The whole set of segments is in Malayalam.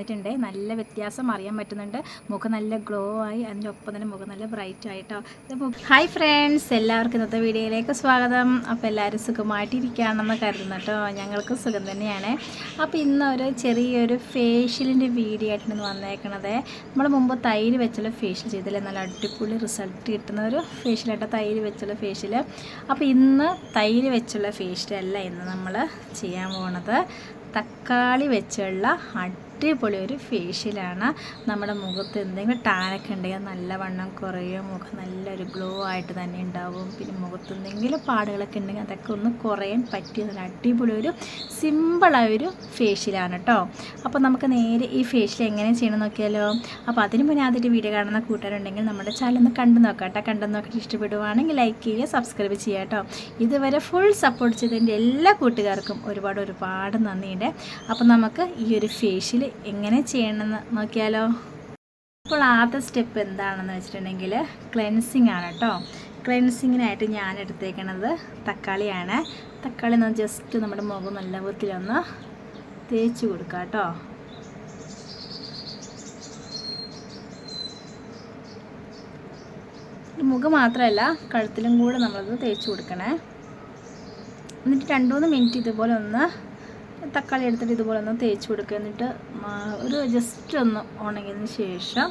വന്നിട്ടുണ്ട്. നല്ല വ്യത്യാസം അറിയാൻ പറ്റുന്നുണ്ട്. മുഖം നല്ല ഗ്ലോ ആയി. അതിന്റെ ഒപ്പം തന്നെ മുഖം നല്ല ബ്രൈറ്റ് ആയിട്ടോ. ഹായ് ഫ്രണ്ട്സ് എല്ലാവർക്കും ഇന്നത്തെ വീഡിയോയിലേക്ക് സ്വാഗതം. അപ്പോൾ എല്ലാവരും സുഖമായിട്ടിരിക്കുകയാണെന്ന് കരുതുന്നു കേട്ടോ. ഞങ്ങൾക്ക് സുഖം തന്നെയാണ്. അപ്പോൾ ഇന്നൊരു ചെറിയൊരു ഫേഷ്യലിന്റെ വീഡിയോ ആയിട്ടാണ് വന്നേക്കണത്. നമ്മൾ മുമ്പ് തൈര് വെച്ചുള്ള ഫേഷ്യൽ ചെയ്തില്ലേ? നല്ല അടിപൊളി റിസൾട്ട് കിട്ടുന്ന ഒരു ഫേഷ്യലായിട്ട് തൈര് വെച്ചുള്ള ഫേഷ്യൽ അപ്പോൾ ഇന്ന് തൈര് വെച്ചുള്ള ഫേഷ്യലല്ല ഇന്ന് നമ്മൾ ചെയ്യാൻ പോണത്. തക്കാളി വെച്ചുള്ള അടിപൊളി ഒരു ഫേഷ്യലാണ് നമ്മുടെ മുഖത്ത് എന്തെങ്കിലും ടാനൊക്കെ ഉണ്ടെങ്കിൽ നല്ലവണ്ണം കുറയും. മുഖം നല്ലൊരു ഗ്ലോ ആയിട്ട് തന്നെ ഉണ്ടാവും. പിന്നെ മുഖത്ത് എന്തെങ്കിലും പാടുകളൊക്കെ ഉണ്ടെങ്കിൽ അതൊക്കെ ഒന്ന് കുറയാൻ പറ്റിയ നല്ല അടിപൊളി ഒരു സിമ്പിളായൊരു ഫേഷ്യലാണ് കേട്ടോ അപ്പോൾ നമുക്ക് നേരെ ഈ ഫേഷ്യൽ എങ്ങനെ ചെയ്യണം നോക്കിയാലോ. അപ്പോൾ അതിന് മുന്നേ ആദ്യമായിട്ട് വീഡിയോ കാണുന്ന കൂട്ടുകാരുണ്ടെങ്കിൽ നമ്മുടെ ചാനൽ ഒന്ന് കണ്ടു നോക്കാം കേട്ടോ. കണ്ടു നോക്കിയിട്ട് ഇഷ്ടപ്പെടുവാണെങ്കിൽ ലൈക്ക് ചെയ്യുക സബ്സ്ക്രൈബ് ചെയ്യുക കേട്ടോ ഇതുവരെ ഫുൾ സപ്പോർട്ട് ചെയ്തതിന്റെ എല്ലാ കൂട്ടുകാർക്കും ഒരുപാട് ഒരുപാട് നന്ദിയുണ്ട്. അപ്പോൾ നമുക്ക് ഈ ഒരു ഫേഷ്യൽ എങ്ങനെ ചെയ്യണമെന്ന് നോക്കിയാലോ? അപ്പോൾ ആദ്യ സ്റ്റെപ്പ് എന്താണെന്ന് വെച്ചിട്ടുണ്ടെങ്കിൽ ക്ലെൻസിങ് ആണ് കേട്ടോ. ക്ലെൻസിങ്ങിനായിട്ട് ഞാൻ എടുത്തേക്കണത് തക്കാളിയാണ്. തക്കാളി ഒന്ന് ജസ്റ്റ് നമ്മുടെ മുഖം നല്ല വൃത്തിയിലൊന്ന് തേച്ച് കൊടുക്കുക കേട്ടോ. മുഖം മാത്രമല്ല കഴുത്തിലും കൂടെ നമ്മളത് തേച്ച് കൊടുക്കണേ. എന്നിട്ട് രണ്ട് മൂന്ന് മിനിറ്റ് ഇതുപോലെ ഒന്ന് തക്കാളി എടുത്തിട്ട് ഇതുപോലെ ഒന്ന് തേച്ച് കൊടുക്കുക. എന്നിട്ട് ഒരു ജസ്റ്റ് ഒന്ന് ഉണങ്ങിയതിന് ശേഷം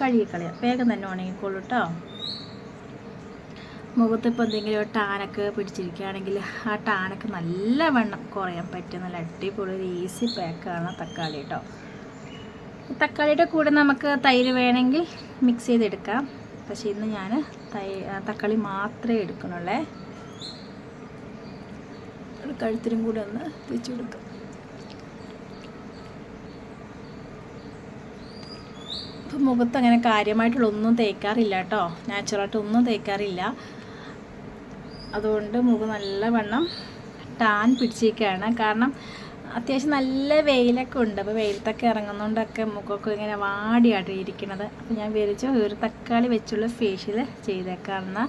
കഴുകിക്കളയാം വേഗം തന്നെ ഉണങ്ങിക്കോളൂ കേട്ടോ മുഖത്ത് ഇപ്പോൾ എന്തെങ്കിലും ടാനൊക്കെ പിടിച്ചിരിക്കുകയാണെങ്കിൽ ആ ടാനൊക്കെ നല്ല വെണ്ണം കുറയാൻ പറ്റിയ നല്ല അടിപൊളി ഒരു ഈസി പാക്കാണ് തക്കാളി കേട്ടോ തക്കാളിയുടെ കൂടെ നമുക്ക് തൈര് വേണമെങ്കിൽ മിക്സ് ചെയ്തെടുക്കാം. പക്ഷേ ഇന്ന് ഞാൻ തൈ തക്കാളി മാത്രമേ എടുക്കണുള്ളേ കഴുത്തിനും കൂടെ ഒന്ന് തേച്ച് കൊടുക്കുക ഇപ്പം മുഖത്ത് അങ്ങനെ കാര്യമായിട്ടുള്ള ഒന്നും തേക്കാറില്ല കേട്ടോ. നാച്ചുറലായിട്ട് ഒന്നും തേക്കാറില്ല. അതുകൊണ്ട് മുഖം നല്ലവണ്ണം ടാൻ പിടിച്ചിരിക്കുകയാണ്. കാരണം അത്യാവശ്യം നല്ല വെയിലൊക്കെ ഉണ്ട്. അപ്പോൾ വെയിലത്തൊക്കെ ഇറങ്ങുന്നതുകൊണ്ടൊക്കെ മുഖമൊക്കെ ഇങ്ങനെ വാടിയായിട്ട് ഇരിക്കണത് അപ്പോൾ ഞാൻ വിചാരിച്ചു ഒരു തക്കാളി വെച്ചുള്ള ഫേഷ്യൽ ചെയ്തേക്കാമെന്ന്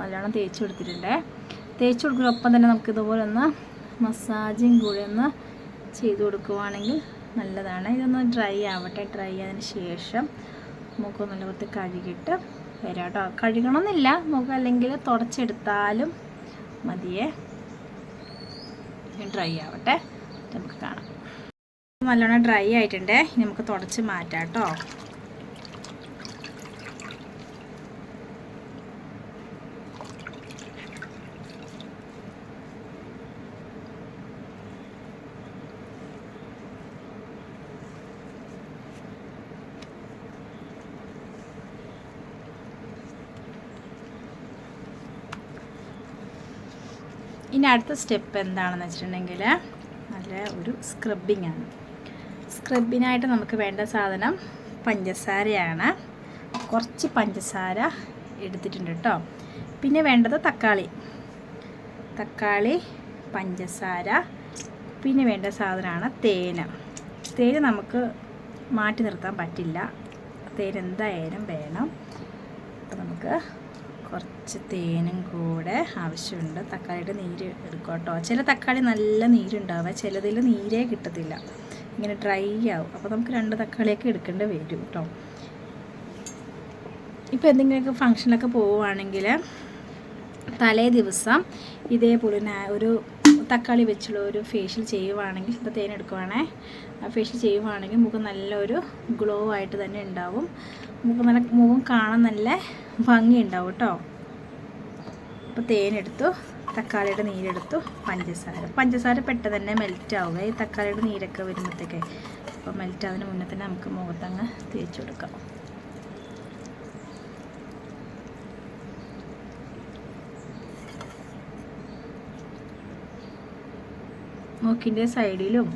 നല്ലോണം തേച്ച് കൊടുത്തിട്ടുണ്ട് തേച്ച് കൊടുക്കുന്നതിനൊപ്പം തന്നെ നമുക്ക് ഇതുപോലെ ഒന്ന് മസാജിങ് കൂടി ഒന്ന് ചെയ്ത് കൊടുക്കുവാണെങ്കിൽ നല്ലതാണ്. ഇതൊന്ന് ഡ്രൈ ആവട്ടെ ഡ്രൈ ആയതിന് ശേഷം മുഖം നല്ല വൃത്തി കഴുകിയിട്ട് വരാം കേട്ടോ. കഴുകണമെന്നില്ല. മുഖം അല്ലെങ്കിൽ തുടച്ചെടുത്താലും മതിയേ. ഡ്രൈ ആവട്ടെ. നമുക്ക് കാണാം. നല്ലോണം ഡ്രൈ ആയിട്ടുണ്ട്. നമുക്ക് തുടച്ച് മാറ്റാം കേട്ടോ. അടുത്ത സ്റ്റെപ്പ് എന്താണെന്ന് വെച്ചിട്ടുണ്ടെങ്കിൽ നല്ല ഒരു സ്ക്രബിങ് ആണ്. സ്ക്രബിനായിട്ട് നമുക്ക് വേണ്ട സാധനം പഞ്ചസാരയാണ്. കുറച്ച് പഞ്ചസാര എടുത്തിട്ടുണ്ട് കേട്ടോ. പിന്നെ വേണ്ടത് തക്കാളി. തക്കാളി പഞ്ചസാര പിന്നെ വേണ്ട സാധനമാണ് തേന്. തേന് നമുക്ക് മാറ്റി നിർത്താൻ പറ്റില്ല. തേൻ എന്തായാലും വേണം. അപ്പോൾ നമുക്ക് കുറച്ച് തേനും കൂടെ ആവശ്യമുണ്ട്. തക്കാളിയുടെ നീര് എടുക്കും കേട്ടോ. ചില തക്കാളി നല്ല നീരുണ്ടാവുക ചിലതിൽ നീരേ കിട്ടത്തില്ല. ഇങ്ങനെ ഡ്രൈ ആവും. അപ്പോൾ നമുക്ക് രണ്ട് തക്കാളിയൊക്കെ എടുക്കേണ്ടി വരും കേട്ടോ. ഇപ്പോൾ എന്തെങ്കിലുമൊക്കെ ഫംഗ്ഷനിലൊക്കെ പോവുകയാണെങ്കിൽ തലേ ദിവസം ഇതേപോലെ ഒരു തക്കാളി വെച്ചുള്ള ഒരു ഫേഷ്യൽ ചെയ്യുവാണെങ്കിൽ ഇപ്പോൾ തേനെടുക്കുവാണേ ഫേഷ്യൽ ചെയ്യുവാണെങ്കിൽ മുഖം നല്ലൊരു ഗ്ലോ ആയിട്ട് തന്നെ ഉണ്ടാവും. മുഖം നല്ല മുഖം കാണാൻ നല്ല ഭംഗി ഉണ്ടാവും കേട്ടോ. അപ്പോൾ തേനെടുത്തു തക്കാളിയുടെ നീരെടുത്തു പഞ്ചസാര. പഞ്ചസാര പെട്ടെന്ന് തന്നെ മെൽറ്റ് ആവുക ഈ തക്കാളിയുടെ നീരൊക്കെ വരുമ്പോഴത്തേക്കേ അപ്പോൾ മെൽറ്റ് ആവുന്നതിന് മുന്നേ തന്നെ നമുക്ക് മുഖത്തങ്ങ് തേച്ച് കൊടുക്കാം. മൂക്കിന്റെ സൈഡിലും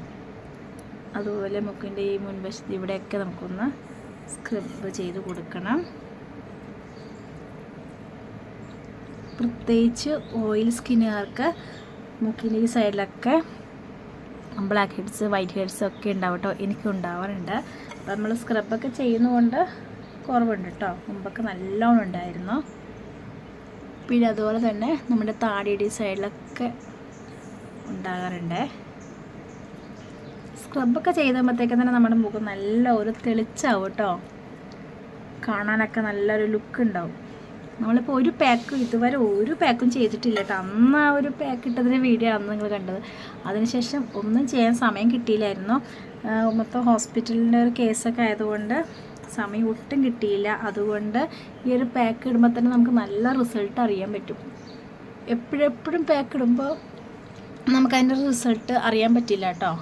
അതുപോലെ മൂക്കിന്റെ ഈ മുൻവശത്ത് ഇവിടെയൊക്കെ നമുക്കൊന്ന് സ്ക്രബ് ചെയ്ത് കൊടുക്കണം. പ്രത്യേകിച്ച് ഓയിൽ സ്കിന്നുകാർക്ക് മുക്കിന്റെ ഈ സൈഡിലൊക്കെ ബ്ലാക്ക് ഹെഡ്സ് വൈറ്റ് ഹെഡ്സ് ഒക്കെ ഉണ്ടാവും കേട്ടോ എനിക്കും ഉണ്ടാവാറുണ്ട്. അപ്പോൾ നമ്മൾ സ്ക്രബൊക്കെ ചെയ്യുന്നതുകൊണ്ട് കുറവുണ്ട് കേട്ടോ മുമ്പൊക്കെ നല്ലോണം ഉണ്ടായിരുന്നു. പിന്നെ അതുപോലെ തന്നെ നമ്മുടെ താടിയുടെ സൈഡിലൊക്കെ ഉണ്ടാകാറുണ്ട്. സ്ക്രബൊക്കെ ചെയ്തുമ്പോഴത്തേക്കും തന്നെ നമ്മുടെ മുഖം നല്ല ഒരു തെളിച്ചാവും കേട്ടോ. കാണാനൊക്കെ നല്ലൊരു ലുക്ക് ഉണ്ടാവും. നമ്മളിപ്പോൾ ഒരു പാക്ക് ഇതുവരെ ഒരു പാക്കും ചെയ്തിട്ടില്ല കേട്ടോ. അന്ന് ആ ഒരു പാക്ക് ഇട്ടതിന്റെ വീഡിയോ ആണ് നിങ്ങൾ കണ്ടത്. അതിനുശേഷം ഒന്നും ചെയ്യാൻ സമയം കിട്ടിയില്ലായിരുന്നു. മൊത്തം ഹോസ്പിറ്റലിന്റെ ഒരു കേസൊക്കെ ആയതുകൊണ്ട് സമയം ഒട്ടും കിട്ടിയില്ല. അതുകൊണ്ട് ഈ ഒരു പാക്ക് ഇടുമ്പോൾ തന്നെ നമുക്ക് നല്ല റിസൾട്ട് അറിയാൻ പറ്റും. എപ്പോഴെപ്പോഴും പാക്ക് ഇടുമ്പോൾ നമുക്ക് അതിന്റെ റിസൾട്ട് അറിയാൻ പറ്റില്ല കേട്ടോ.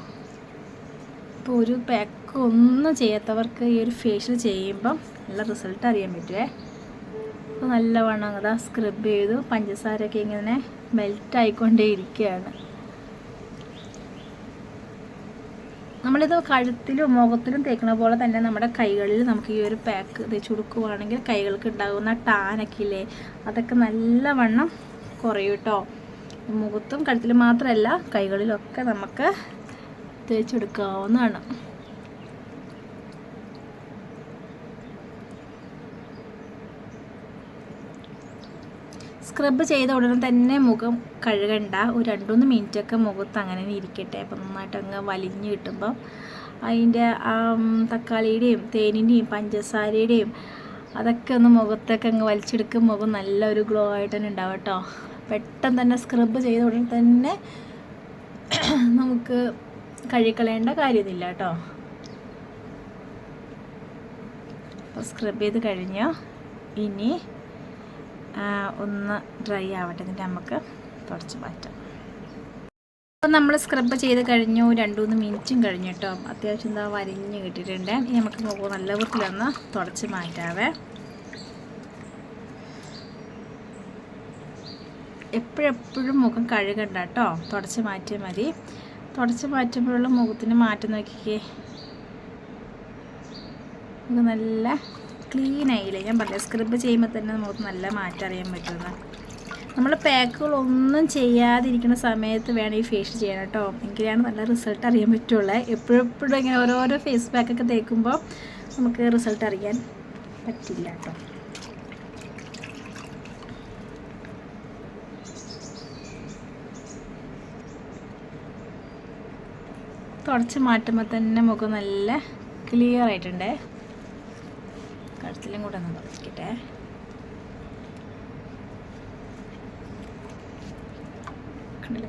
ഇപ്പോൾ ഒരു പാക്ക് ഒന്നും ചെയ്യാത്തവർക്ക് ഈ ഒരു ഫേഷ്യൽ ചെയ്യുമ്പം നല്ല റിസൾട്ട് അറിയാൻ പറ്റുമേ അപ്പോൾ നല്ലവണ്ണം അതാ സ്ക്രബ് ചെയ്തു പഞ്ചസാരയൊക്കെ ഇങ്ങനെ മെൽറ്റ് ആയിക്കൊണ്ടേ ഇരിക്കുകയാണ്. നമ്മളിത് കഴുത്തിലും മുഖത്തിലും തേക്കുന്ന പോലെ തന്നെ നമ്മുടെ കൈകളിൽ നമുക്ക് ഈ ഒരു പാക്ക് തേച്ച് കൊടുക്കുവാണെങ്കിൽ കൈകൾക്ക് ഉണ്ടാകുന്ന ടാനൊക്കെ ഇല്ലേ അതൊക്കെ നല്ലവണ്ണം കുറയും കേട്ടോ മുഖത്തും കഴുത്തിലും മാത്രമല്ല കൈകളിലൊക്കെ നമുക്ക് തേച്ചെടുക്കാവുന്നതാണ്. സ്ക്രബ് ചെയ്ത ഉടനെ തന്നെ മുഖം കഴുകണ്ട. ഒരു രണ്ട് മൂന്ന് മിനിറ്റൊക്കെ മുഖത്ത് അങ്ങനെ ഇരിക്കട്ടെ. അപ്പം നന്നായിട്ട് അങ്ങ് വലിഞ്ഞു കിട്ടുമ്പോൾ അതിന്റെ തക്കാളിയുടെയും തേനിന്റെയും പഞ്ചസാരയുടെയും അതൊക്കെ ഒന്ന് മുഖത്തൊക്കെ അങ്ങ് വലിച്ചെടുക്കും. മുഖം നല്ലൊരു ഗ്ലോ ആയിട്ട് തന്നെ ഉണ്ടാവും കേട്ടോ. പെട്ടെന്ന് തന്നെ സ്ക്രബ് ചെയ്ത ഉടനെ തന്നെ നമുക്ക് കഴുകിക്കളയേണ്ട കാര്യമൊന്നുമില്ല കേട്ടോ. അപ്പോൾ സ്ക്രബ് ചെയ്ത് കഴിഞ്ഞു ഇനി ഒന്ന് ഡ്രൈ ആവട്ടെ. എന്നിട്ട് നമുക്ക് തുടച്ച് മാറ്റാം. അപ്പോൾ നമ്മൾ സ്ക്രബ് ചെയ്ത് കഴിഞ്ഞു. രണ്ട് മൂന്ന് മിനിറ്റും കഴിഞ്ഞു കേട്ടോ. അത്യാവശ്യം എന്താ വരിഞ്ഞ് കിട്ടിയിട്ടുണ്ട്. ഇനി നമുക്ക് മുഖം നല്ല വൃത്തിയിലൊന്ന് തുടച്ച് മാറ്റാവേ. എപ്പോഴെപ്പോഴും മുഖം കഴുകണ്ട കേട്ടോ. തുടച്ച് മാറ്റിയാൽ മതി. തുടച്ച് മാറ്റുമ്പോഴുള്ള മുഖത്തിന് മാറ്റം നോക്കിക്കേ. നമുക്ക് നല്ല ക്ലീൻ ആയില്ലേ? ഞാൻ പറഞ്ഞ സ്ക്രബ് ചെയ്യുമ്പോൾ തന്നെ നമുക്ക് നല്ല മാറ്റം അറിയാൻ പറ്റുന്ന. നമ്മൾ പാക്കുകളൊന്നും ചെയ്യാതിരിക്കുന്ന സമയത്ത് വേണം ഈ ഫേഷ്യൽ ചെയ്യണം കേട്ടോ. എങ്കിലാണ് നല്ല റിസൾട്ട് അറിയാൻ പറ്റുള്ളൂ. എപ്പോഴെപ്പോഴും ഇങ്ങനെ ഓരോരോ ഫേസ് പാക്കൊക്കെ തേക്കുമ്പോൾ നമുക്ക് റിസൾട്ട് അറിയാൻ പറ്റില്ല കേട്ടോ. തുടച്ച് മാറ്റുമ്പോൾ തന്നെ മുഖം നല്ല ക്ലിയർ ആയിട്ടുണ്ടേ. കഴുത്തിലും കൂടെ ഒന്ന് തുടച്ചിക്കട്ടെ.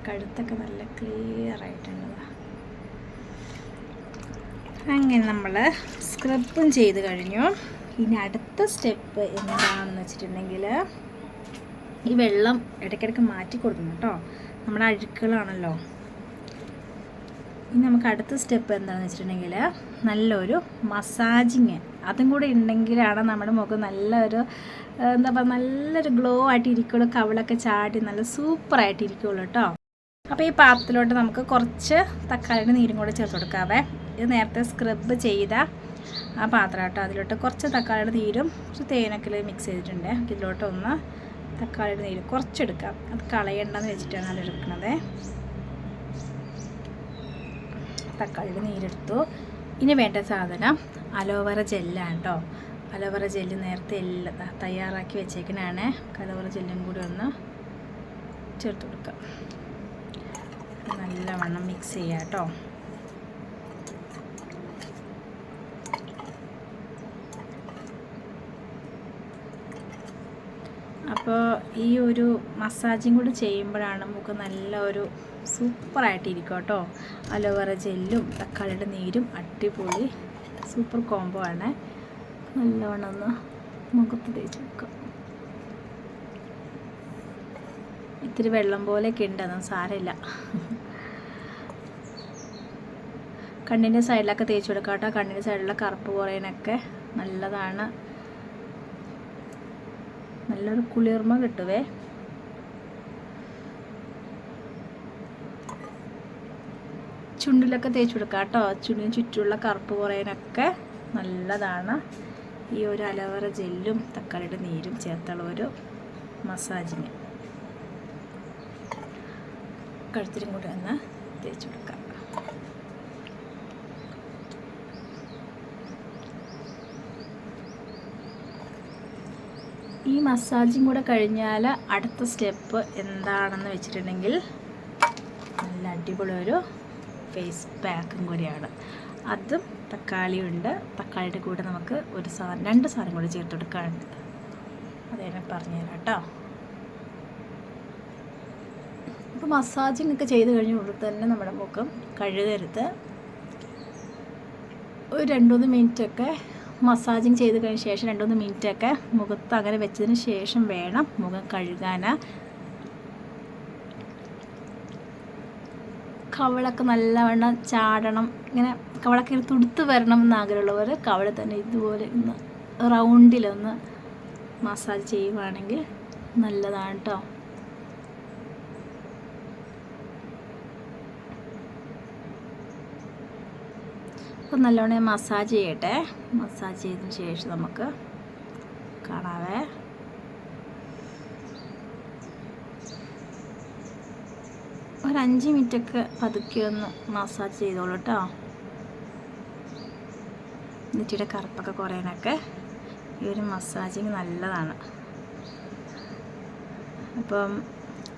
കഴുത്തൊക്കെ നല്ല ക്ലിയർ ആയിട്ടുണ്ട്. അങ്ങനെ നമ്മൾ സ്ക്രബും ചെയ്ത് കഴിഞ്ഞു. ഇനി അടുത്ത സ്റ്റെപ്പ് എന്താണെന്ന് വെച്ചിട്ടുണ്ടെങ്കിൽ ഈ വെള്ളം ഇടയ്ക്കിടയ്ക്ക് മാറ്റി കൊടുക്കണം കേട്ടോ. നമ്മുടെ അഴുക്കുകളാണല്ലോ. ഇനി നമുക്ക് അടുത്ത സ്റ്റെപ്പ് എന്താണെന്ന് വെച്ചിട്ടുണ്ടെങ്കിൽ നല്ലൊരു മസാജിങ്. അതും കൂടെ ഉണ്ടെങ്കിലാണ് നമ്മുടെ മുഖം നല്ലൊരു എന്താ പറയുക നല്ലൊരു ഗ്ലോ ആയിട്ട് ഇരിക്കുള്ളൂ കവിളൊക്കെ ചാടി നല്ല സൂപ്പറായിട്ട് ഇരിക്കുള്ളൂ കേട്ടോ. അപ്പോൾ ഈ പാത്രത്തിലോട്ട് നമുക്ക് കുറച്ച് തക്കാളിയുടെ നീരും കൂടെ ചേർത്ത് കൊടുക്കാവേ. ഇത് നേരത്തെ സ്ക്രബ് ചെയ്ത ആ പാത്രം കേട്ടോ. അതിലോട്ട് കുറച്ച് തക്കാളിയുടെ നീരും കുറച്ച് തേനൊക്കെ മിക്സ് ചെയ്തിട്ടുണ്ട്. ഇതിലോട്ടൊന്ന് തക്കാളിയുടെ നീര് കുറച്ചെടുക്കാം. അത് കളയണ്ടെന്ന് വെച്ചിട്ടാണ് അത് എടുക്കുന്നത് തക്കാളിയുടെ നീരെടുത്തു. ഇനി വേണ്ട സാധനം അലോവറ ജെല്ലാണ് കേട്ടോ അലോവറ ജെല്ല് നേരത്തെ എല്ലാം തയ്യാറാക്കി വെച്ചേക്കണാണ്. അലോവറ ജെല്ലും കൂടി ഒന്ന് ചേർത്ത് കൊടുക്കാം. നല്ലവണ്ണം മിക്സ് ചെയ്യാം കേട്ടോ അപ്പോൾ ഈ ഒരു മസാജിങ് കൂടി ചെയ്യുമ്പോഴാണ് നമുക്ക് നല്ല ഒരു സൂപ്പറായിട്ട് ഇരിക്കും കേട്ടോ. അലോവേറ ജെല്ലും തക്കാളിയുടെ നീരും അടിപൊളി സൂപ്പർ കോംബോ ആണ്. നല്ലവണ്ണം ഒന്ന് മുഖത്ത് തേച്ച് വെക്കുക. ഇത്തിരി വെള്ളം പോലെയൊക്കെ ഉണ്ട് അതൊന്നും സാരമില്ല. കണ്ണിന്റെ സൈഡിലൊക്കെ തേച്ച് കൊടുക്കാം കേട്ടോ. കണ്ണിന്റെ സൈഡിലെ കറുപ്പ് കുറയാനൊക്കെ നല്ലതാണ്. നല്ലൊരു കുളിർമ കിട്ടുവേ. ചുണ്ടിലൊക്കെ തേച്ച് കൊടുക്കുക കേട്ടോ. ചുണ്ടിന് ചുറ്റുമുള്ള കറുപ്പ് കുറയാനൊക്കെ നല്ലതാണ്. ഈ ഒരു അലവറ ജെല്ലും തക്കാളിയുടെ നീരും ചേർത്തുള്ള ഒരു മസാജിന് കഴുത്തിലും കൂടെ ഒന്ന് തേച്ച് കൊടുക്കാം ഈ മസാജും കൂടെ കഴിഞ്ഞാൽ അടുത്ത സ്റ്റെപ്പ് എന്താണെന്ന് വെച്ചിട്ടുണ്ടെങ്കിൽ നല്ല അടിപൊളി ഒരു ഫേസ് പാക്കും കൂടിയാണ്. അതും തക്കാളിയുണ്ട്. തക്കാളിയുടെ കൂടെ നമുക്ക് ഒരു സാധനം രണ്ട് സാധനം കൂടി ചേർത്ത് കൊടുക്കാനുണ്ട് അത് ഞാൻ പറഞ്ഞുതരാം കേട്ടോ. ഇപ്പോൾ മസാജിങ് ഒക്കെ ചെയ്ത് കഴിഞ്ഞ ഉടനെ തന്നെ നമ്മുടെ മുഖം കഴുകരുത്. ഒരു രണ്ടുമൂന്ന് മിനിറ്റൊക്കെ മസാജിങ് ചെയ്ത് കഴിഞ്ഞ ശേഷം രണ്ടുമൂന്ന് മിനിറ്റൊക്കെ മുഖത്ത് അങ്ങനെ വെച്ചതിന് ശേഷം വേണം മുഖം കഴുകാൻ കവളൊക്കെ നല്ലവണ്ണം ചാടണം. ഇങ്ങനെ കവളൊക്കെ തുടുത്ത് വരണം എന്ന് കവള തന്നെ ഇതുപോലെ ഒന്ന് റൗണ്ടിലൊന്ന് മസാജ് ചെയ്യുവാണെങ്കിൽ നല്ലതാണ് കേട്ടോ അപ്പം നല്ലോണം മസാജ് ചെയ്യട്ടെ. മസാജ് ചെയ്തതിന് ശേഷം നമുക്ക് കാണാവേ ഒരു അഞ്ച് മിനിറ്റൊക്കെ പതുക്കെ ഒന്ന് മസാജ് ചെയ്തോളൂ കേട്ടോ നെറ്റിയുടെ കറുപ്പൊക്കെ കുറയാനൊക്കെ ഈ ഒരു മസാജിങ് നല്ലതാണ്. അപ്പം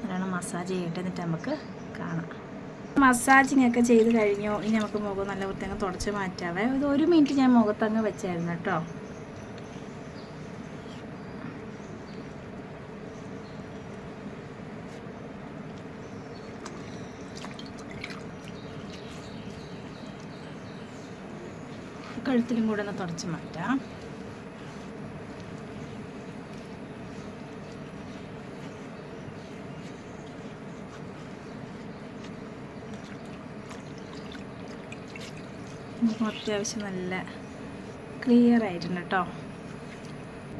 നല്ലോണം മസാജ് ചെയ്യട്ടെ എന്നിട്ട് നമുക്ക് കാണാം. മസാജിങ് ഒക്കെ ചെയ്ത് കഴിഞ്ഞു. ഇനി നമുക്ക് മുഖം നല്ല വൃത്തിയങ്ങ് തുടച്ച് മാറ്റാവേ. ഇത് ഒരു മിനിറ്റ് ഞാൻ മുഖത്തങ്ങ് വെച്ചായിരുന്നു കേട്ടോ കഴുത്തിലും കൂടെ ഒന്ന് തുടച്ച് മാറ്റാം. അത്യാവശ്യം നല്ല ക്ലിയർ ആയിട്ടുണ്ട് കേട്ടോ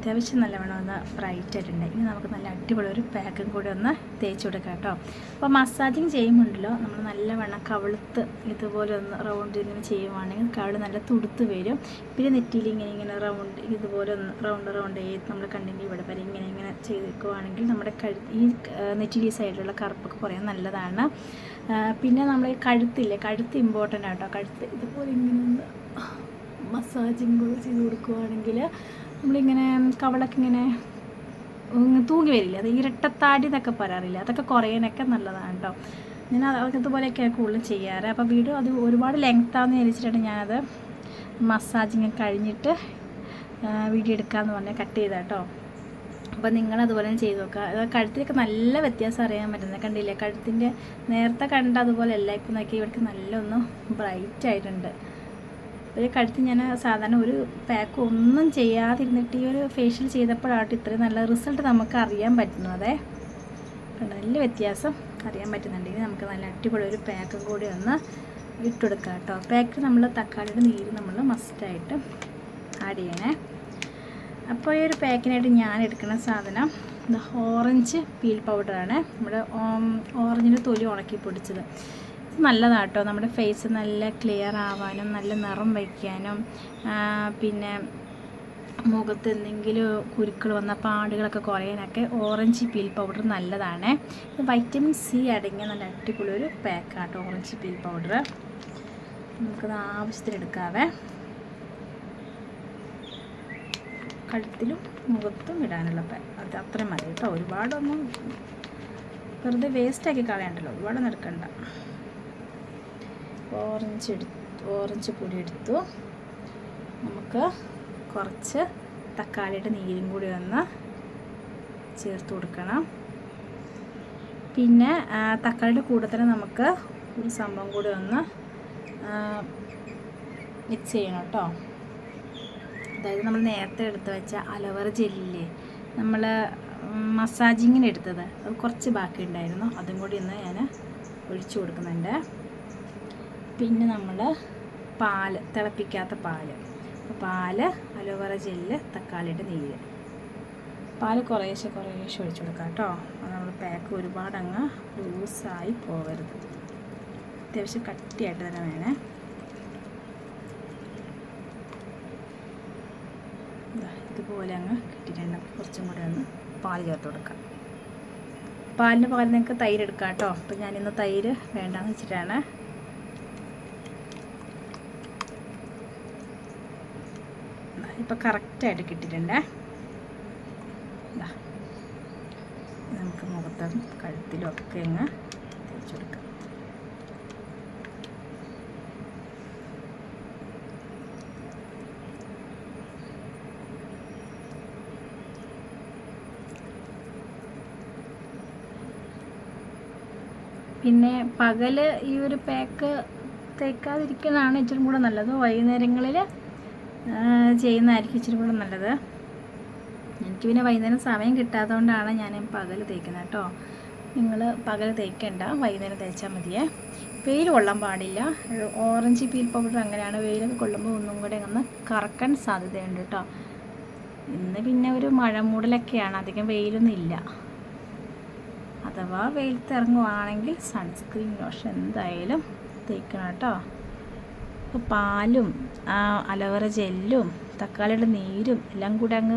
അത്യാവശ്യം നല്ലവണ്ണം വേണം ഒന്ന് ബ്രൈറ്റ് ആയിട്ടുണ്ട് ഇനി നമുക്ക് നല്ല അടിപൊളി ഒരു പാക്കും കൂടി ഒന്ന് തേച്ച് കൊടുക്കാം കേട്ടോ. അപ്പോൾ മസാജിങ് ചെയ്യുമ്പോണ്ടല്ലോ നമ്മൾ നല്ലവണ്ണം കവിളുത്ത് ഇതുപോലെ ഒന്ന് റൗണ്ട് ഇങ്ങനെ ചെയ്യുവാണെങ്കിൽ കവിൾ നല്ല തുടുത്ത് വരും. പിന്നെ നെറ്റിയിൽ ഇങ്ങനെ ഇങ്ങനെ റൗണ്ട് ഇതുപോലെ ഒന്ന് റൗണ്ട് റൗണ്ട് ചെയ്ത് നമ്മൾ കണ്ടിന്യൂ ഇവിടെ വരെ ഇങ്ങനെ ഇങ്ങനെ ചെയ്ത് വെക്കുവാണെങ്കിൽ നമ്മുടെ കഴു ഈ നെറ്റിയിൽ ഈ സൈഡിലുള്ള കറുപ്പൊക്കെ കുറയാൻ നല്ലതാണ്. പിന്നെ നമ്മൾ ഈ കഴുത്തില്ലേ കഴുത്ത് ഇമ്പോർട്ടന്റ് ആട്ടോ കഴുത്ത് ഇതുപോലെ ഇങ്ങനെ ഒന്ന് മസാജിങ് ചെയ്ത് കൊടുക്കുവാണെങ്കിൽ നമ്മളിങ്ങനെ കവളൊക്കെ ഇങ്ങനെ ഇങ്ങ് തൂങ്ങി വരില്ല. അത് ഇരട്ടത്താടി എന്നൊക്കെ പറയാറില്ല. അതൊക്കെ കുറയാനൊക്കെ നല്ലതാണ് കേട്ടോ ഞാൻ അത് അതുപോലെയൊക്കെയാണ് കൂടുതൽ ചെയ്യാറ്. അപ്പോൾ വീഡിയോ അത് ഒരുപാട് ലെങ്ത്താന്ന് വിചാരിച്ചിട്ടാണ് ഞാനത് മസാജിങ് കഴിഞ്ഞിട്ട് വീഡിയോ എടുക്കാമെന്ന് പറഞ്ഞാൽ കട്ട് ചെയ്താൽ കേട്ടോ അപ്പോൾ നിങ്ങൾ അതുപോലെ തന്നെ ചെയ്ത് നോക്കുക കഴുത്തിലൊക്കെ നല്ല വ്യത്യാസം അറിയാൻ പറ്റുന്നത്. കണ്ടില്ലേ? കഴുത്തിന്റെ നേരത്തെ കണ്ട അതുപോലെ ഇപ്പം നോക്കി ഇവർക്ക് നല്ല ഒന്ന് ബ്രൈറ്റ് ആയിട്ടുണ്ട്. ഒരു കഴുത്ത് ഞാൻ സാധാരണ ഒരു പാക്ക് ഒന്നും ചെയ്യാതിരുന്നിട്ട് ഈ ഒരു ഫേഷ്യൽ ചെയ്തപ്പോഴാട്ട് ഇത്രയും നല്ല റിസൾട്ട് നമുക്ക് അറിയാൻ പറ്റുന്നത്. നല്ല വ്യത്യാസം അറിയാൻ പറ്റുന്നുണ്ട്. ഇനി നമുക്ക് നല്ല അടിപൊളി ഒരു പാക്കും കൂടി ഒന്ന് ഇട്ടുകൊടുക്കാം കേട്ടോ പാക്ക് നമ്മൾ തക്കാളിയുടെ നീര് നമ്മൾ മസ്റ്റായിട്ട് ആഡ് ചെയ്യണേ. അപ്പോൾ ഈ ഒരു പാക്കിനായിട്ട് ഞാൻ എടുക്കുന്ന സാധനം ഓറഞ്ച് പീൽ പൗഡറാണ് നമ്മുടെ ഓറഞ്ചിന്റെ തൊലി ഉണക്കി പൊടിച്ചത്. കേട്ടോ നമ്മുടെ ഫേസ് നല്ല ക്ലിയർ ആവാനും നല്ല നിറം വയ്ക്കാനും പിന്നെ മുഖത്ത് എന്തെങ്കിലും കുരുക്കൾ വന്ന പാടുകളൊക്കെ കുറയാനൊക്കെ ഓറഞ്ച് പീൽ പൗഡർ നല്ലതാണ്. വൈറ്റമിൻ സി അടങ്ങിയ നല്ല അടിപൊളി ഒരു പാക്കാട്ടോ ഓറഞ്ച് പീൽ പൗഡർ നമുക്കത് ആവശ്യത്തിന് എടുക്കാവേ. കഴുത്തിലും മുഖത്തും ഇടാനുള്ള അത് അത്രയും മതി കേട്ടോ. ഒരുപാടൊന്നും വെറുതെ വേസ്റ്റാക്കി കളയണ്ടല്ലോ. ഒരുപാടൊന്നും എടുക്കണ്ട. ഓറഞ്ച് എടുത്തു ഓറഞ്ച് പൊടി എടുത്തു. നമുക്ക് കുറച്ച് തക്കാളിയുടെ നീരും കൂടി ഒന്ന് ചേർത്ത് കൊടുക്കണം. പിന്നെ തക്കാളിയുടെ കൂടെ തന്നെ നമുക്ക് ഒരു സംഭവം കൂടി ഒന്ന് മിക്സ് ചെയ്യണം കേട്ടോ. അതായത് നമ്മൾ നേരത്തെ എടുത്ത് വെച്ച അലവറ ജെല്ലില്ലേ നമ്മൾ മസാജിങ്ങിന് എടുത്തത്. അത് കുറച്ച് ബാക്കി ഉണ്ടായിരുന്നു അതും കൂടി ഒന്ന് ഞാൻ ഒഴിച്ചു കൊടുക്കുന്നുണ്ട്. പിന്നെ നമ്മൾ പാൽ തിളപ്പിക്കാത്ത പാൽ. പാൽ അലോവേറ ജെല്ല് തക്കാളിയുടെ നീര് പാൽ കുറേശ്ശെ കുറേശ്ശെ ഒഴിച്ചു കൊടുക്കാം കേട്ടോ. നമ്മൾ പാക്ക് ഒരുപാട് അങ്ങ് ലൂസായി പോകരുത് അത്യാവശ്യം കട്ടിയായിട്ട് തന്നെ വേണേ. ഇതുപോലെ അങ്ങ് കിട്ടിയിട്ടുണ്ട്. കുറച്ചും കൂടെ ഒന്ന് പാൽ ചേർത്ത് കൊടുക്കാം. പാലിന് പകരം നിങ്ങൾക്ക് തൈര് എടുക്കാം കേട്ടോ. അപ്പം ഞാനിന്ന് തൈര് വേണ്ടാന്ന് വെച്ചിട്ടാണ് ഇപ്പോൾ കറക്റ്റായിട്ട് കിട്ടിയിട്ടുണ്ടേ. നമുക്ക് മുഖത്തും കഴുത്തിലും ഒക്കെ അങ്ങ് തേച്ച് കൊടുക്കാം പിന്നെ പകൽ ഈ ഒരു പാക്ക് തേക്കാതിരിക്കുന്നതാണ് ഇച്ചിരി കൂടെ നല്ലത്. വൈകുന്നേരങ്ങളിൽ ചെയ്യുന്നതായിരിക്കും ഇച്ചിരി കൂടെ നല്ലത്. എനിക്ക് പിന്നെ വൈകുന്നേരം സമയം കിട്ടാത്തതുകൊണ്ടാണ് ഞാൻ പകൽ തേക്കുന്നത് കേട്ടോ. നിങ്ങൾ പകൽ തേക്കണ്ട വൈകുന്നേരം തേച്ചാൽ മതിയേ. വെയിൽ കൊള്ളാൻ പാടില്ല. ഓറഞ്ച് പീൽ പൗഡർ അങ്ങനെയാണ് വെയിലൊക്കെ കൊള്ളുമ്പോൾ ഒന്നും കൂടെ ഒന്ന് കറക്കാൻ സാധ്യതയുണ്ട് കേട്ടോ. ഇന്ന് പിന്നെ ഒരു മഴ മൂടലൊക്കെയാണ്. അധികം വെയിലൊന്നും ഇല്ല. അഥവാ വെയിലത്ത് ഇറങ്ങുവാണെങ്കിൽ സൺസ്ക്രീൻ ലോഷൻ എന്തായാലും തേക്കണം കേട്ടോ. ഇപ്പോൾ പാലും ആ അലോവേറ ജെല്ലും തക്കാളിയുടെ നീരും എല്ലാം കൂടെ അങ്ങ്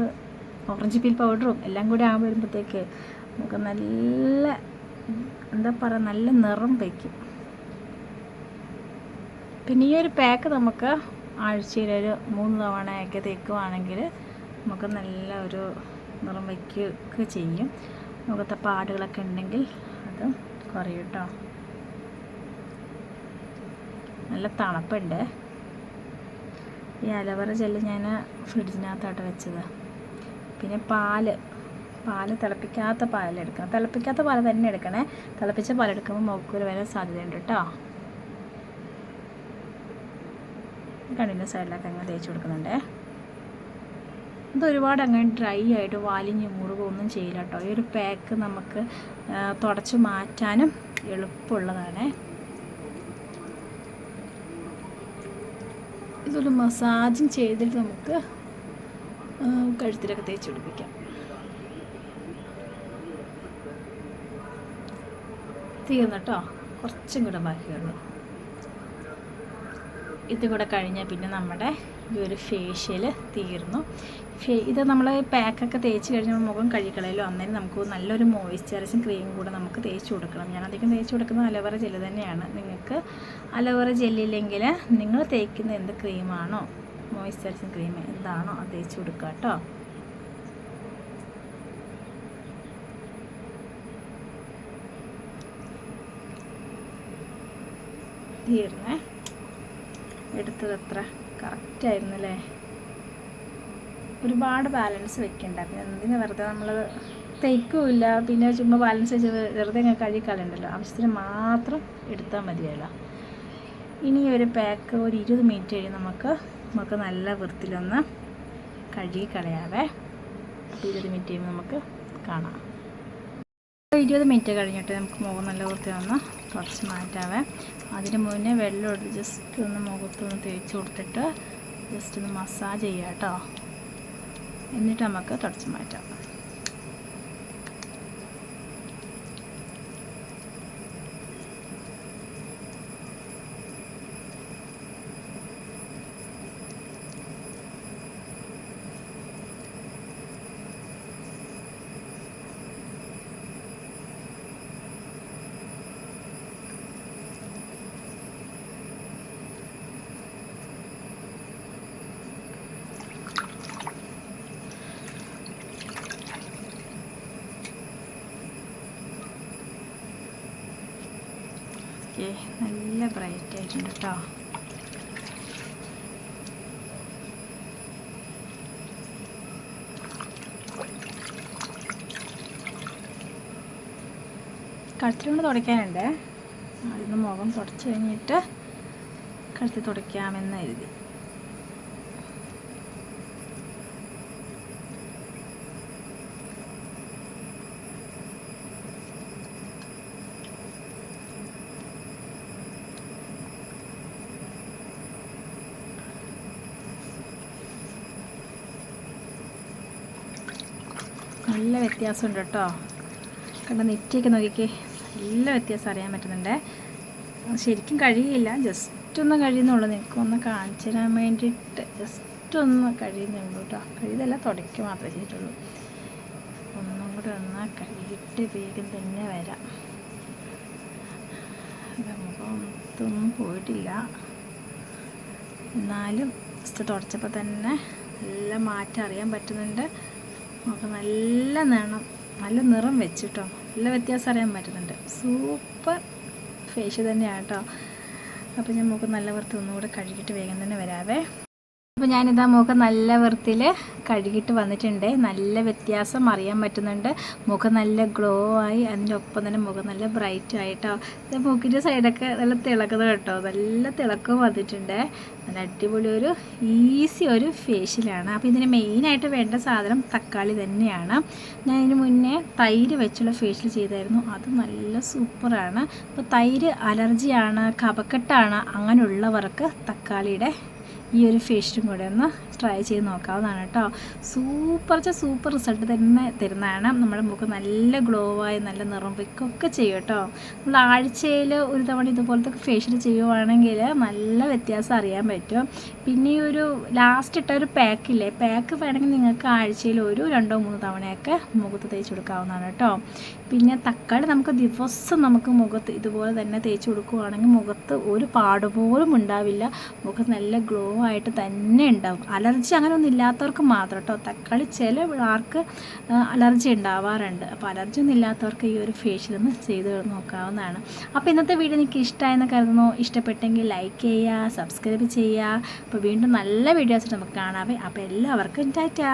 ഓറഞ്ച് പീൽ പൗഡറും എല്ലാം കൂടെ ആ വരുമ്പോഴത്തേക്ക് നമുക്ക് നല്ല എന്താ പറയുക നല്ല നിറം വയ്ക്കും. പിന്നെ ഈ ഒരു പാക്ക് നമുക്ക് ആഴ്ചയിൽ ഒരു മൂന്ന് തവണയൊക്കെ തേക്കുവാണെങ്കിൽ നമുക്ക് നല്ല ഒരു നിറം വയ്ക്കുകയൊക്കെ ചെയ്യും. മുഖത്തെ പാടുകളൊക്കെ ഉണ്ടെങ്കിൽ അത് കുറയും കേട്ടോ. നല്ല തണുപ്പുണ്ട്. ഈ അലവറ ജെല്ല് ഞാൻ ഫ്രിഡ്ജിനകത്തോട്ട് വെച്ചത്. പിന്നെ പാൽ. പാൽ തിളപ്പിക്കാത്ത പാലെടുക്കണം തിളപ്പിക്കാത്ത പാൽ തന്നെ എടുക്കണേ. തിളപ്പിച്ച പാലെടുക്കുമ്പോൾ മുഖക്കൂര് വരാൻ സാധ്യതയുണ്ട് കേട്ടോ കണ്ണിന്റെ സൈഡിലൊക്കെ അങ്ങനെ തേച്ച് കൊടുക്കുന്നുണ്ടേ. ഇത് ഒരുപാട് അങ്ങനെ ഡ്രൈ ആയിട്ട് വാലിഞ്ഞ് മുറുകൊന്നും ചെയ്യില്ല കേട്ടോ ഈ ഒരു പാക്ക് നമുക്ക് തുടച്ച് മാറ്റാനും എളുപ്പമുള്ളതാണ്. ഇതൊരു മസാജും ചെയ്തിട്ട് നമുക്ക് കഴുത്തിലൊക്കെ തേച്ച് പിടിപ്പിക്കാം. തീർന്നു കേട്ടോ കുറച്ചും കൂടെ ബാക്കിയുള്ളൂ ഇതും കൂടെ കഴിഞ്ഞാൽ പിന്നെ നമ്മുടെ ഈ ഒരു ഫേഷ്യൽ തീർന്നു. ഇത് നമ്മൾ പാക്കൊക്കെ തേച്ച് കഴിഞ്ഞാൽ മുഖം കഴുകിക്കളയല്ലോ അന്നേരം നമുക്ക് നല്ലൊരു മോയ്സ്ചറൈസിങ് ക്രീം കൂടെ നമുക്ക് തേച്ച് കൊടുക്കണം. ഞാൻ അധികം തേച്ച് കൊടുക്കുന്നത് അലോവേറ ജെല്ല് തന്നെയാണ്. നിങ്ങൾക്ക് അലോവേറ ജെല്ലില്ലെങ്കിൽ നിങ്ങൾ തേക്കുന്ന എന്ത് ക്രീമാണോ മോയ്സ്ചറൈസിങ് ക്രീം എന്താണോ അത് തേച്ച് കൊടുക്കുക കേട്ടോ. തീർന്നേ എടുത്തത് എത്ര? കറക്റ്റായിരുന്നു അല്ലേ ഒരുപാട് ബാലൻസ് വെക്കണ്ട. പിന്നെ എന്തിനാ വെറുതെ നമ്മൾ തയ്ക്കുമില്ല പിന്നെ ചുമ്മാ ബാലൻസ് വെച്ച് വെറുതെ ഇങ്ങനെ കഴുകിക്കളയണ്ടല്ലോ ആവശ്യത്തിന് മാത്രം എടുത്താൽ മതിയല്ലോ. ഇനി ഒരു പാക്ക് ഒരു ഇരുപത് മിനിറ്റ് കഴിഞ്ഞ് നമുക്ക് നമുക്ക് നല്ല വൃത്തിയിലൊന്ന് കഴുകി കളയാവേ. ഇരുപത് മിനിറ്റ് കഴിയുമ്പോൾ നമുക്ക് കാണാം. ഇരുപത് മിനിറ്റ് കഴിഞ്ഞിട്ട് നമുക്ക് മുഖം നല്ല വൃത്തി ഒന്ന് തുടച്ച് മാറ്റാവേ. അതിന് മുന്നേ വെള്ളം എടുത്ത് ജസ്റ്റ് ഒന്ന് മുഖത്തൊന്ന് തേച്ച് കൊടുത്തിട്ട് ജസ്റ്റ് ഒന്ന് മസാജ് ചെയ്യാം കേട്ടോ. എന്നിട്ട് നമുക്ക് തുടച്ച് മാറ്റാം. ഓക്കെ നല്ല ബ്രൈറ്റ് ആയിട്ടുണ്ട് കേട്ടോ കഴുത്തിലൂടെ തുടയ്ക്കാനുണ്ട്. അതിന് മുഖം തുടച്ച് കഴിഞ്ഞിട്ട് കഴുത്തിൽ തുടയ്ക്കാമെന്ന് എഴുതി നല്ല വ്യത്യാസമുണ്ട് കേട്ടോ. കണ്ട നെറ്റിയൊക്കെ നോക്കിക്കേ. നല്ല വ്യത്യാസം അറിയാൻ പറ്റുന്നുണ്ട്. ശരിക്കും കഴിയില്ല. ജസ്റ്റ് ഒന്ന് കഴിയുന്നുള്ളൂ. നിനക്ക് ഒന്ന് കാണിച്ചു തരാൻ വേണ്ടിയിട്ട് ജസ്റ്റ് ഒന്ന് കഴിയുന്നുള്ളൂ കേട്ടോ. കഴിയതല്ല തുടയ്ക്ക് മാത്രമേ ചെയ്തിട്ടുള്ളൂ. ഒന്നും കൂടെ ഒന്ന് കഴിയിട്ട് വേഗം തന്നെ വരാം. മുഖത്തൊന്നും പോയിട്ടില്ല. എന്നാലും ജസ്റ്റ് തുടച്ചപ്പോൾ തന്നെ നല്ല മാറ്റം അറിയാൻ പറ്റുന്നുണ്ട്. നമുക്ക് നല്ല നിറം നല്ല നിറം വെച്ചിട്ടോ. നല്ല വ്യത്യാസം അറിയാൻ പറ്റുന്നുണ്ട്. സൂപ്പർ ഫേഷ്യൽ തന്നെയാണ് കേട്ടോ അപ്പോൾ നമുക്ക് നല്ല വൃത്തി ഒന്നുകൂടെ കഴുകിയിട്ട് വേഗം തന്നെ വരാവേ. അപ്പോൾ ഞാനിതാ മുഖം നല്ല വൃത്തിയിൽ കഴുകിയിട്ട് വന്നിട്ടുണ്ട്. നല്ല വ്യത്യാസം അറിയാൻ പറ്റുന്നുണ്ട്. മുഖം നല്ല ഗ്ലോ ആയി അതിന്റെ ഒപ്പം തന്നെ മുഖം നല്ല ബ്രൈറ്റ് ആയിട്ടോ. മൂക്കിന്റെ സൈഡൊക്കെ നല്ല തിളക്കുന്നത് കേട്ടോ. നല്ല തിളക്കവും വന്നിട്ടുണ്ട്. നല്ല അടിപൊളി ഒരു ഈസി ഒരു ഫേഷ്യലാണ് അപ്പോൾ ഇതിന് മെയിനായിട്ട് വേണ്ട സാധനം തക്കാളി തന്നെയാണ്. ഞാൻ ഇതിന് മുന്നേ തൈര് വെച്ചുള്ള ഫേഷ്യൽ ചെയ്തായിരുന്നു. അത് നല്ല സൂപ്പറാണ് അപ്പോൾ തൈര് അലർജിയാണ് കപക്കെട്ടാണ് അങ്ങനെയുള്ളവർക്ക് തക്കാളിയുടെ ഈ ഒരു ഫേഷ്യലും കൂടെ ഒന്ന് ട്രൈ ചെയ്ത് നോക്കാവുന്നതാണ് കേട്ടോ. സൂപ്പർ സൂപ്പർ റിസൾട്ട് തന്നെ തരുന്നതാണ്. നമ്മുടെ മുഖം നല്ല ഗ്ലോ ആയി നല്ല നിറം വെക്കൊക്കെ ചെയ്യും കേട്ടോ. നമ്മൾ ആഴ്ചയിൽ ഒരു തവണ ഇതുപോലത്തെ ഫേഷ്യൽ ചെയ്യുവാണെങ്കിൽ നല്ല വ്യത്യാസം അറിയാൻ പറ്റും. പിന്നെ ഈ ഒരു ലാസ്റ്റ് ഇട്ട ഒരു പാക്കില്ലേ പാക്ക് വേണമെങ്കിൽ നിങ്ങൾക്ക് ആഴ്ചയിൽ ഒരു രണ്ടോ മൂന്നോ തവണയൊക്കെ മുഖത്ത് തേച്ച് കൊടുക്കാവുന്നതാണ് കേട്ടോ. പിന്നെ തക്കാളി നമുക്ക് ദിവസം നമുക്ക് മുഖത്ത് ഇതുപോലെ തന്നെ തേച്ച് കൊടുക്കുവാണെങ്കിൽ മുഖത്ത് ഒരു പാടുപോലും ഉണ്ടാവില്ല. മുഖം നല്ല ഗ്ലോ ആയിട്ട് തന്നെ ഉണ്ടാവും. അലർജി അങ്ങനെ ഒന്നും ഇല്ലാത്തവർക്ക് മാത്രം കേട്ടോ തക്കാളി ചില ആർക്ക് അലർജി ഉണ്ടാവാറുണ്ട്. അപ്പോൾ അലർജി ഒന്നും ഇല്ലാത്തവർക്ക് ഈ ഒരു ഫേഷ്യൽ ഒന്ന് ചെയ്ത് നോക്കാവുന്നതാണ്. അപ്പോൾ ഇന്നത്തെ വീഡിയോ നിങ്ങൾക്ക് ഇഷ്ടമായെന്ന് കരുതുന്നു. ഇഷ്ടപ്പെട്ടെങ്കിൽ ലൈക്ക് ചെയ്യുക സബ്സ്ക്രൈബ് ചെയ്യുക അപ്പോൾ വീണ്ടും നല്ല വീഡിയോസ് നമുക്ക് കാണാവേ. അപ്പോൾ എല്ലാവർക്കും ടാറ്റാ.